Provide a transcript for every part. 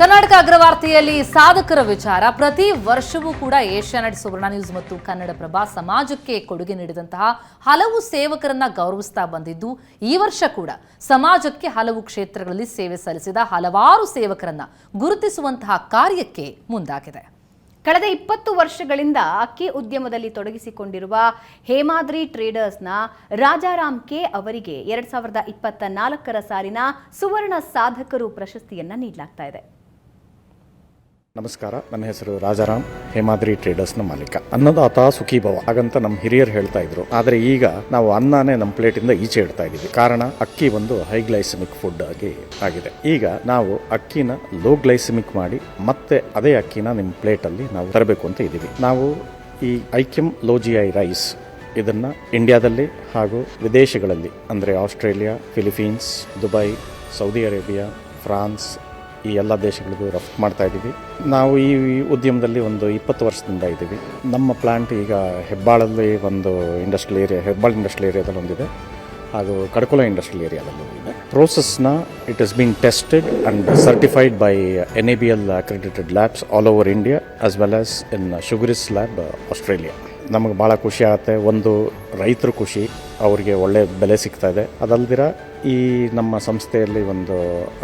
ಕರ್ನಾಟಕ ಅಗ್ರವಾರ್ತೆಯಲ್ಲಿ ಸಾಧಕರ ವಿಚಾರ. ಪ್ರತಿ ವರ್ಷವೂ ಕೂಡ ಏಷ್ಯಾನೆಟ್ ಸುವರ್ಣ ನ್ಯೂಸ್ ಮತ್ತು ಕನ್ನಡ ಪ್ರಭಾ ಸಮಾಜಕ್ಕೆ ಕೊಡುಗೆ ನೀಡಿದಂತಹ ಹಲವು ಸೇವಕರನ್ನ ಗೌರವಿಸ್ತಾ ಬಂದಿದ್ದು ಈ ವರ್ಷ ಕೂಡ ಸಮಾಜಕ್ಕೆ ಹಲವು ಕ್ಷೇತ್ರಗಳಲ್ಲಿ ಸೇವೆ ಸಲ್ಲಿಸಿದ ಹಲವಾರು ಸೇವಕರನ್ನ ಗುರುತಿಸುವಂತಹ ಕಾರ್ಯಕ್ಕೆ ಮುಂದಾಗಿದೆ. ಕಳೆದ ಇಪ್ಪತ್ತು ವರ್ಷಗಳಿಂದ ಅಕ್ಕಿ ಉದ್ಯಮದಲ್ಲಿ ತೊಡಗಿಸಿಕೊಂಡಿರುವ ಹೇಮಾದ್ರಿ ಟ್ರೇಡರ್ಸ್ನ ರಾಜಾರಾಮ್ ಕೆ ಅವರಿಗೆ ಎರಡ್ ಸಾವಿರದ ಇಪ್ಪತ್ತ ನಾಲ್ಕರ ಸಾಲಿನ ಸುವರ್ಣ ಸಾಧಕರು ಪ್ರಶಸ್ತಿಯನ್ನ ನೀಡಲಾಗ್ತಾ ಇದೆ. ನಮಸ್ಕಾರ, ನನ್ನ ಹೆಸರು ರಾಜಾರಾಮ್, ಹೇಮಾದ್ರಿ ಟ್ರೇಡರ್ಸ್ನ ಮಾಲೀಕ. ಅನ್ನದಾತ ಸುಖಿ ಭವ ಹಾಗಂತ ನಮ್ಮ ಹಿರಿಯರು ಹೇಳ್ತಾ ಇದ್ರು. ಆದರೆ ಈಗ ನಾವು ಅನ್ನನೇ ನಮ್ಮ ಪ್ಲೇಟಿಂದ ಈಚೆ ಇಡ್ತಾ ಇದೀವಿ. ಕಾರಣ, ಅಕ್ಕಿ ಒಂದು ಹೈ ಗ್ಲೈಸಮಿಕ್ ಫುಡ್ ಆಗಿ ಆಗಿದೆ. ಈಗ ನಾವು ಅಕ್ಕಿನ ಲೋ ಗ್ಲೈಸಮಿಕ್ ಮಾಡಿ, ಮತ್ತೆ ಅದೇ ಅಕ್ಕಿನ ನಿಮ್ಮ ಪ್ಲೇಟಲ್ಲಿ ನಾವು ತರಬೇಕು ಅಂತ ಇದ್ದೀವಿ ನಾವು ಈ ಐಕ್ಯೂಮ್ ಲೋಜಿ ಐ ರೈಸ್ ಇದನ್ನು ಇಂಡಿಯಾದಲ್ಲಿ ಹಾಗೂ ವಿದೇಶಗಳಲ್ಲಿ, ಅಂದರೆ Australia, Philippines, Dubai, Saudi Arabia, France ಈ ಎಲ್ಲ ದೇಶಗಳಿಗೂ ರಫ್ತು ಮಾಡ್ತಾ ಇದ್ದೀವಿ. ನಾವು ಈ ಉದ್ಯಮದಲ್ಲಿ ಒಂದು ಇಪ್ಪತ್ತು ವರ್ಷದಿಂದ ಇದ್ದೀವಿ. ನಮ್ಮ ಪ್ಲಾಂಟ್ ಈಗ ಹೆಬ್ಬಾಳಲ್ಲಿ ಒಂದು ಇಂಡಸ್ಟ್ರಿಯಲ್ ಏರಿಯಾ ಹೆಬ್ಬಾಳ್ ಇಂಡಸ್ಟ್ರಿಯಲ್ ಏರಿಯಾದಲ್ಲಿ ಒಂದಿದೆ. ಹಾಗೂ ಕಡ್ಕೊಲ ಇಂಡಸ್ಟ್ರಿಯಲ್ ಏರಿಯಾದಲ್ಲಿ ಇದೆ ಪ್ರೋಸೆಸ್ನ it is been tested and certified by N A B L accredited labs all over India as well as in ಶುಗರಿಸ್ lab Australia ನಮಗೆ ಭಾಳ ಖುಷಿ ಆಗುತ್ತೆ. ಒಂದು ರೈತರು ಖುಷಿ. ಅವರಿಗೆ ಒಳ್ಳೆ ಬೆಲೆ ಸಿಗ್ತಾ ಇದೆ. ಅದಲ್ದಿರ ಈ ನಮ್ಮ ಸಂಸ್ಥೆಯಲ್ಲಿ ಒಂದು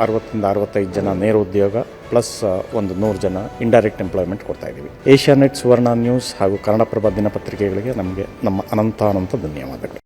ಅರವತ್ತರಿಂದ ಅರವತ್ತೈದು ಜನ ನೇರ ಉದ್ಯೋಗ ಪ್ಲಸ್ ಒಂದು ನೂರು ಜನ ಇಂಡೈರೆಕ್ಟ್ ಎಂಪ್ಲಾಯ್ಮೆಂಟ್ ಕೊಡ್ತಾ ಇದ್ದೀವಿ. ಏಷ್ಯಾನೆಟ್ ಸುವರ್ಣ ನ್ಯೂಸ್ ಹಾಗೂ ಕನ್ನಡಪ್ರಭ ದಿನಪತ್ರಿಕೆಗಳಿಗೆ ನಮಗೆ ನಮ್ಮ ಅನಂತ ಅನಂತ ಧನ್ಯವಾದಗಳು.